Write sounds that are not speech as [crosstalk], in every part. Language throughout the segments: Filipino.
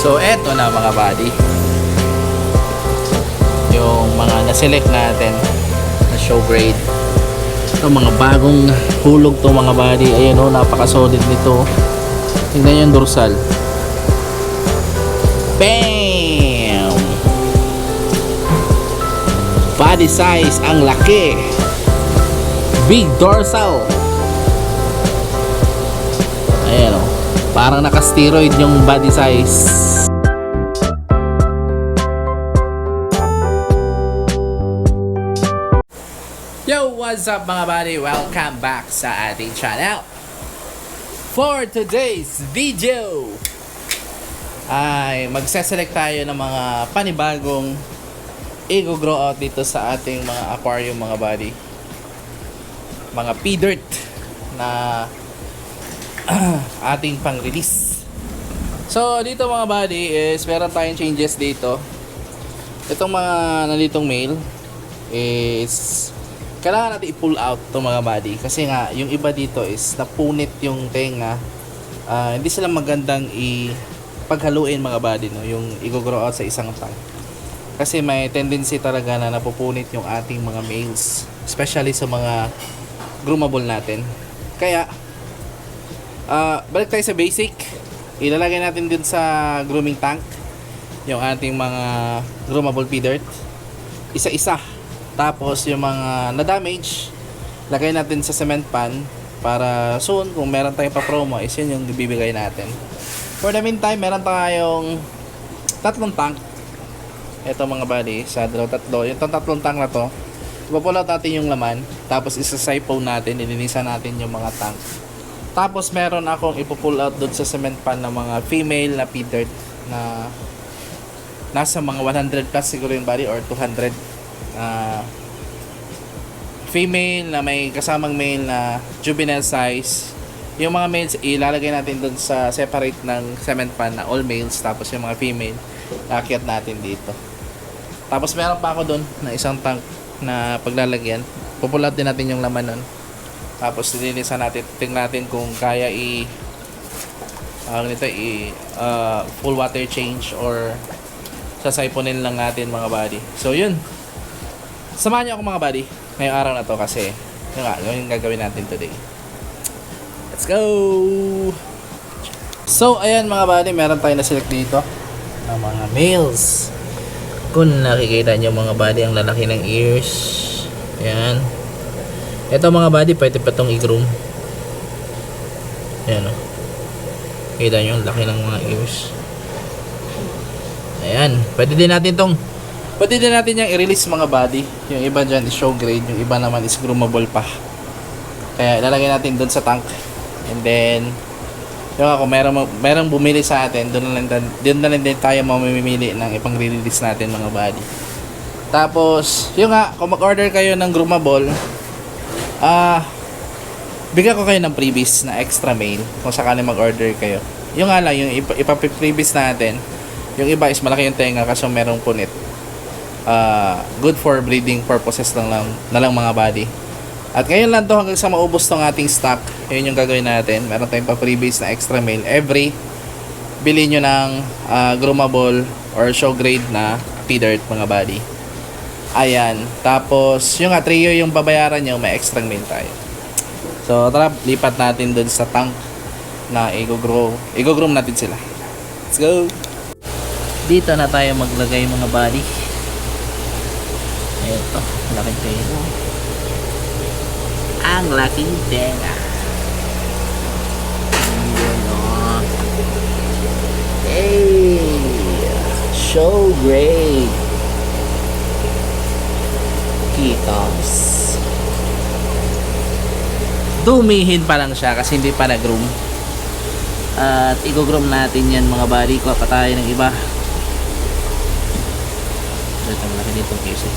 So, eto na mga buddy. Yung mga na-select natin na show grade. Ito, mga bagong hulog to mga buddy. Ayan o, napaka-solid nito. Tingnan yung dorsal. Bam! Body size, ang laki. Big dorsal. Parang naka-steroid yung body size. Yo, what's up mga buddy? Welcome back sa ating channel. For today's video, ay magseselect tayo ng mga panibagong ego grow out dito sa ating mga aquarium mga buddy. Mga P-dirt na [clears throat] ating pang-release. So, dito mga buddy is meron tayong changes dito. Itong mga nanditong mail is kailangan natin i-pull out itong mga buddy. Kasi nga yung iba dito is napunit yung tenga. Ah, hindi sila magandang i mga buddy no? Yung i-grow out sa isang tank. Kasi may tendency talaga na napupunit yung ating mga males especially sa mga groomable natin. Kaya ah balik tayo sa basic ilalagay natin din sa grooming tank yung ating mga groomable pea dirt isa-isa tapos yung mga na-damage, lagay natin sa cement pan para soon kung meron tayong pa-promo is yun yung bibigay natin. For the meantime, meron tayong tatlong tank. Ito mga buddy, sa dalaw tatlo. Yung tatlong tank na to, ipapulot natin yung laman, tapos isa-siphon natin, ilinisan natin yung mga tank. Tapos meron akong ipupull out doon sa cement pan ng mga female na pea na nasa mga 100 plus siguro yung body or 200 ah, female na may kasamang male na juvenile size. Yung mga males ilalagay natin doon sa separate ng cement pan na all males tapos yung mga female akyat natin dito. Tapos meron pa ako doon na isang tank na paglalagyan. Pupulat din natin yung laman nun tapos lilinisan natin tingnan natin kung kaya i ang nito i ah, full water change or sasayponin lang natin mga buddy so yun Samahan niyo ako mga buddy ngayong araw na to kasi yun nga, yun yung gagawin natin today. Let's go! So, ayan mga buddy, meron tayo na select dito ng mga males. Kung nakikita niyo mga buddy, ang lalaki ng ears. Ayan. Ito mga buddy, pwede pa itong i-groom. Ayan o. Kita niyo, ang laki ng mga ears. Ayan. Pwede din natin itong Pwede din natin yung i-release mga body. Yung iba dyan is show grade, yung iba naman is groomable pa. Kaya ilalagay natin doon sa tank. And then, yung ako, merong, merong bumili sa atin, doon na lang, doon na lang din tayo mamimili ng ipang release natin mga body. Tapos, yung nga, kung mag-order kayo ng groomable, ah, bigyan ko kayo ng previous na extra mail kung sakali mag-order kayo. Yung nga lang, yung ipa- ipapiprevious natin, yung iba is malaki yung tenga kasi merong punit uh, good for breeding purposes lang, lang na lang mga body. At ngayon lang to hanggang sa maubos tong ating stock. Yun yung gagawin natin. Meron tayong pa freebies na extra mail every bili nyo ng uh, groomable or show grade na feeder mga body. Ayan. Tapos, yung nga, trio yung babayaran nyo, may extra mail tayo. So, tara, lipat natin dun sa tank na i-grow. I-groom natin sila. Let's go! Dito na tayo maglagay mga body. Ito, laking tenga. Ang laking tenga. Yun o. Hey! Show great! Kitos. Dumihin pa lang siya kasi hindi pa nag-groom. At i-groom natin yan mga buddy ko pa tayo ng iba. Ito malaki dito case eh.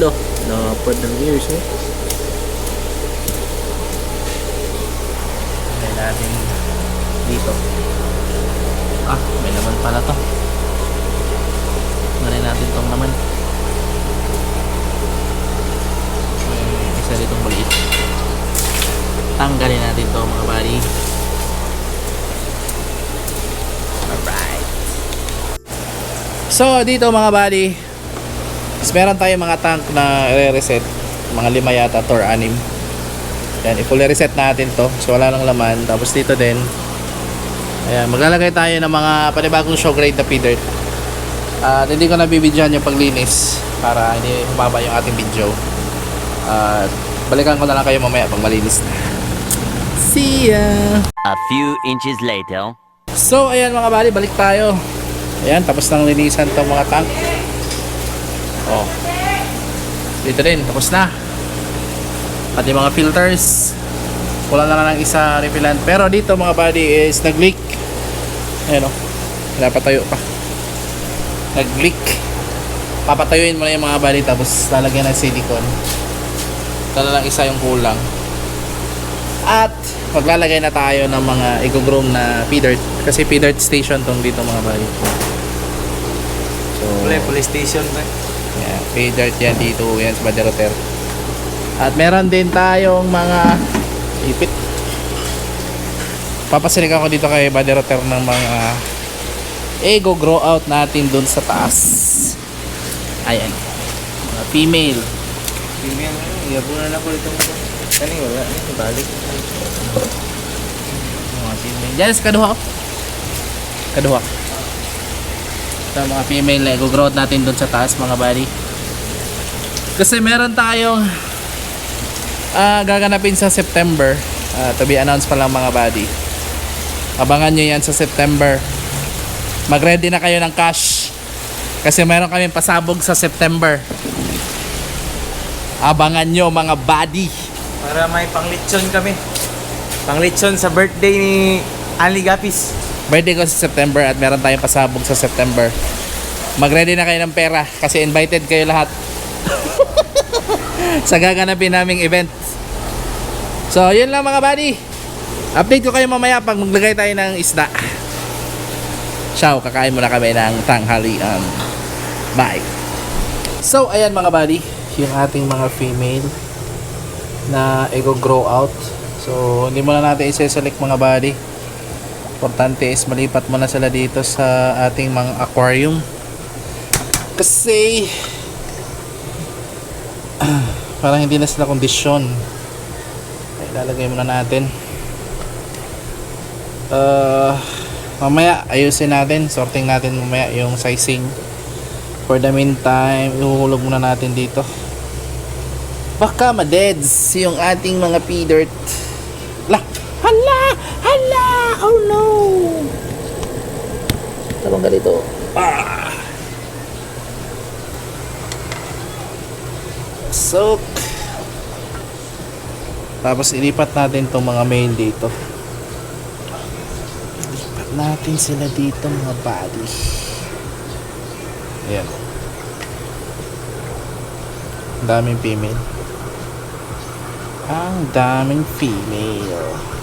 Lo, napad ng ears eh. Lagay natin dito. Ah, may laman pala to. Lagay natin tong laman may isa ditong maliit. Tanggalin natin to mga buddy. Alright. So dito mga buddy is meron tayong mga tank na re-reset. Mga lima yata to or anim. Yan i-fully reset natin to. So wala nang laman. Tapos dito din. Ayan maglalagay tayo ng mga panibagong show grade na feeder. At hindi ko nabibidyan yung paglinis para hindi humaba yung ating video. At balikan ko na lang kayo mamaya pag malinis na. See ya! A few inches later. So, ayan mga bali, balik tayo. Ayan, tapos nang linisan tong mga tank. Oh. Dito din, tapos na. At yung mga filters, wala na lang ng isa refillant. Pero dito mga body is nag-leak. Ayan o. Oh. Pinapatayo pa. Nag-leak. Papatayuin mo na yung mga body tapos lalagyan ng silicone. Ito na lang isa yung kulang. At maglalagay na tayo ng mga eco-groom na feeder kasi feeder station tong dito mga bali. So, Wala, police station ba? yeah, feeder yan dito yan sa Baderoter. At meron din tayong mga ipit. Papasinig ako dito kay Baderoter ng mga ego grow out natin dun sa taas. Ayan. Mga female. Tingnan mo, iyabunan ako dito. Kani wala, ito balik. Mga female. Diyan sa kaduha. Kaduha. Ito mga female na i-grow out natin dun sa taas mga buddy. Kasi meron tayong ah gaganapin sa September. Ah, to be announced pa lang mga buddy. Abangan nyo yan sa September. Mag-ready na kayo ng cash. Kasi meron kami pasabog sa September. Abangan nyo mga buddy. Para may panglitson kami. Panglitson sa birthday ni Ali Gapis. birthday ko sa September at meron tayong pasabog sa September. Mag-ready na kayo ng pera kasi invited kayo lahat [laughs] sa gaganapin naming event. So, yun lang mga buddy. Update ko kayo mamaya pag maglagay tayo ng isda. Ciao, kakain muna kami ng tanghalian. Bye. So, ayan mga buddy, yung ating mga female na ego grow out. So, hindi muna natin isa-select mga buddy. Importante is malipat muna sila dito sa ating mga aquarium. Kasi [clears throat] parang hindi na sila kondisyon. Ay lalagay muna natin. Uh, mamaya ayusin natin. Sorting natin mamaya yung sizing for the meantime ihuhulog muna natin dito. Baka madeds yung ating mga pea dirt la! Hala! Hala! Oh no! Tabang ganito ah! Soak! Tapos ilipat natin tong mga main dito. Ilipat natin sila dito mga body ayan ang daming female ang daming female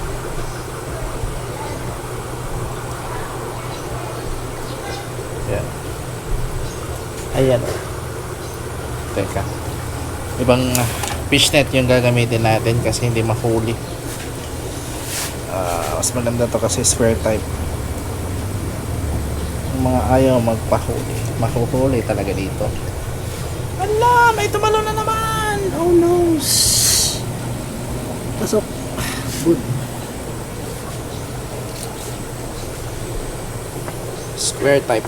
Ayan. Ayan. Teka. Ibang fishnet yung gagamitin natin kasi hindi mahuli. Ah, mas maganda to kasi square type. Yung mga ayaw magpahuli. Mahuhuli talaga dito. Ala, may tumalo na naman. Oh no. Pasok. Good. Square type.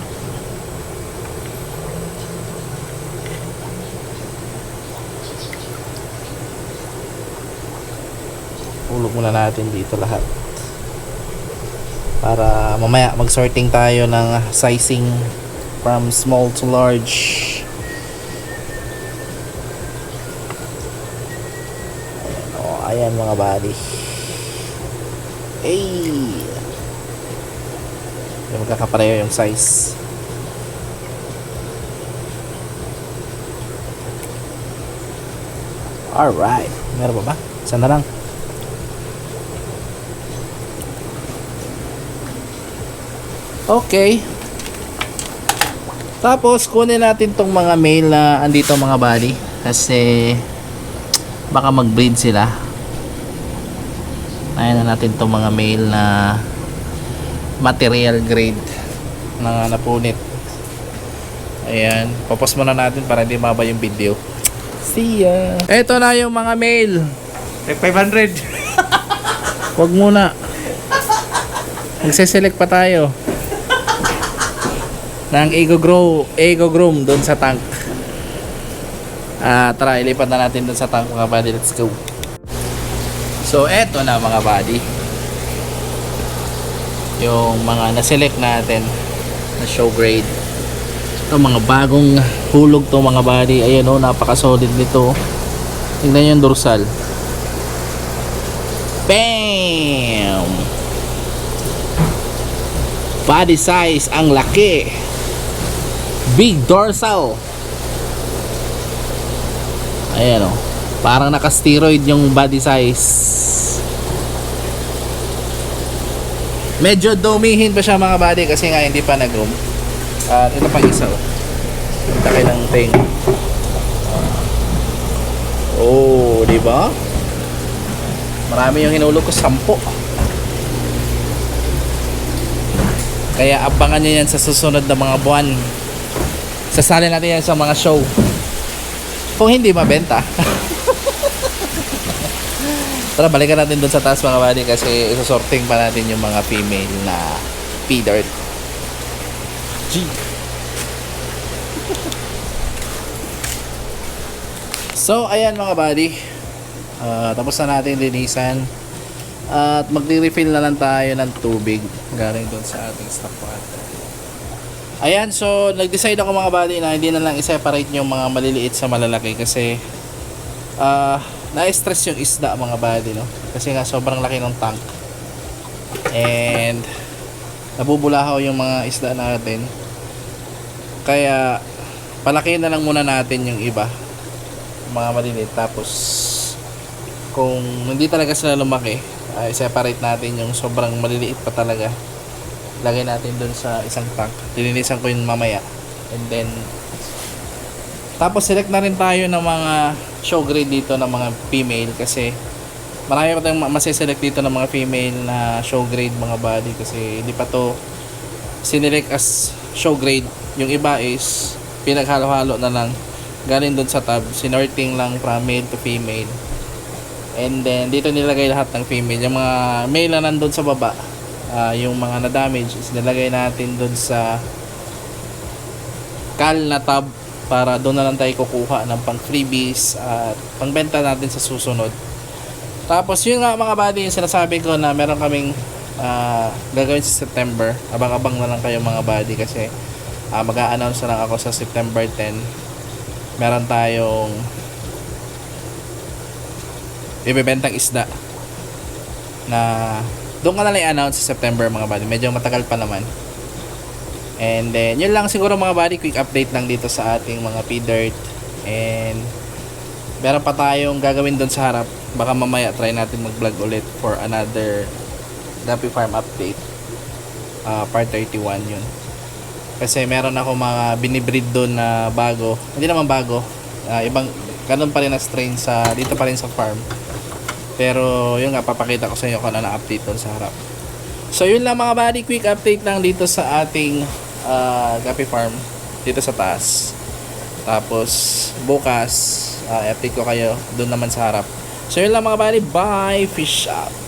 Hulog muna natin dito lahat. Para mamaya mag-sorting tayo ng sizing from small to large. Ayan, oh, ayan mga buddy. Hey! Hindi magkakapareho yung size. Alright. Meron pa ba? Isa na lang. Okay. Tapos, kunin natin tong mga male na andito mga body. Kasi, baka mag-breed sila. Ayan na natin tong mga male na material grade na napunit. Ayan, papos muna natin para hindi maba yung video. See ya! Ito na yung mga mail. Tag 500. Huwag muna. Magse-select pa tayo. Ng Ego Grow, Ego Groom doon sa tank. Ah, tara, ilipat na natin doon sa tank mga buddy. Let's go. So, eto na mga buddy. Yung mga na-select natin na show grade. Ito mga bagong hulog to mga buddy. Ayan oh, napaka-solid nito. Tingnan yung dorsal. Bam! Body size ang laki. Big dorsal. Ayan o. Parang naka-steroid yung body size. Medyo dumihin pa siya mga body kasi nga hindi pa nag-room. At ito pang isa o. Laki ng thing. Oh, di ba? Marami yung hinulog ko, sampo. Kaya abangan nyo yan sa susunod na mga buwan. Sasali natin yan sa mga show. Kung hindi mabenta. [laughs] Tara, balikan natin doon sa taas mga buddy kasi isasorting pa natin yung mga female na P-Dart. G. [laughs] So, ayan mga buddy. Ah, tapos na natin linisan. At magre-refill na lang tayo ng tubig galing doon sa ating stock water. Ayan, so nag-decide ako mga buddy na hindi na lang i-separate yung mga maliliit sa malalaki kasi ah na-stress yung isda mga buddy, no? Kasi nga sobrang laki ng tank. And nabubulahaw yung mga isda natin. Kaya palaki na lang muna natin yung iba mga maliliit tapos kung hindi talaga sila lumaki ay separate natin yung sobrang maliliit pa talaga lagay natin dun sa isang tank. Lilinisan ko yun mamaya. And then tapos select na rin tayo ng mga show grade dito ng mga female kasi marami pa tayong ma- masiselect dito ng mga female na show grade mga body kasi hindi pa to sinelect as show grade yung iba is pinaghalo-halo na lang. Galing dun sa tab sinorting lang from male to female. And then dito nilagay lahat ng female. Yung mga male na nandun sa baba ah, yung mga na-damage is nilagay natin dun sa kal na tab para doon na lang tayo kukuha ng pang freebies at pangbenta natin sa susunod. Tapos yun nga mga buddy yung sinasabi ko na meron kaming ah, gagawin sa September. Abang-abang na lang kayo mga buddy kasi ah, mag-a-announce na lang ako sa September 10 meron tayong ibebentang isda na doon ka na lang i-announce sa September mga buddy. Medyo matagal pa naman. And then yun lang siguro mga buddy. Quick update lang dito sa ating mga P-Dirt. And meron pa tayong gagawin doon sa harap. Baka mamaya try natin mag vlog ulit for another Dappy Farm update. Ah, part 31 yun. Kasi meron ako mga binibreed doon na bago. Hindi naman bago. Ah, ibang ganun pa rin na strain sa dito pa rin sa farm pero yun nga papakita ko sa inyo kung ano na update doon sa harap. So yun lang mga buddy quick update lang dito sa ating uh, Gapi Farm dito sa taas. Tapos bukas uh, update ko kayo doon naman sa harap. So yun lang mga buddy bye fish up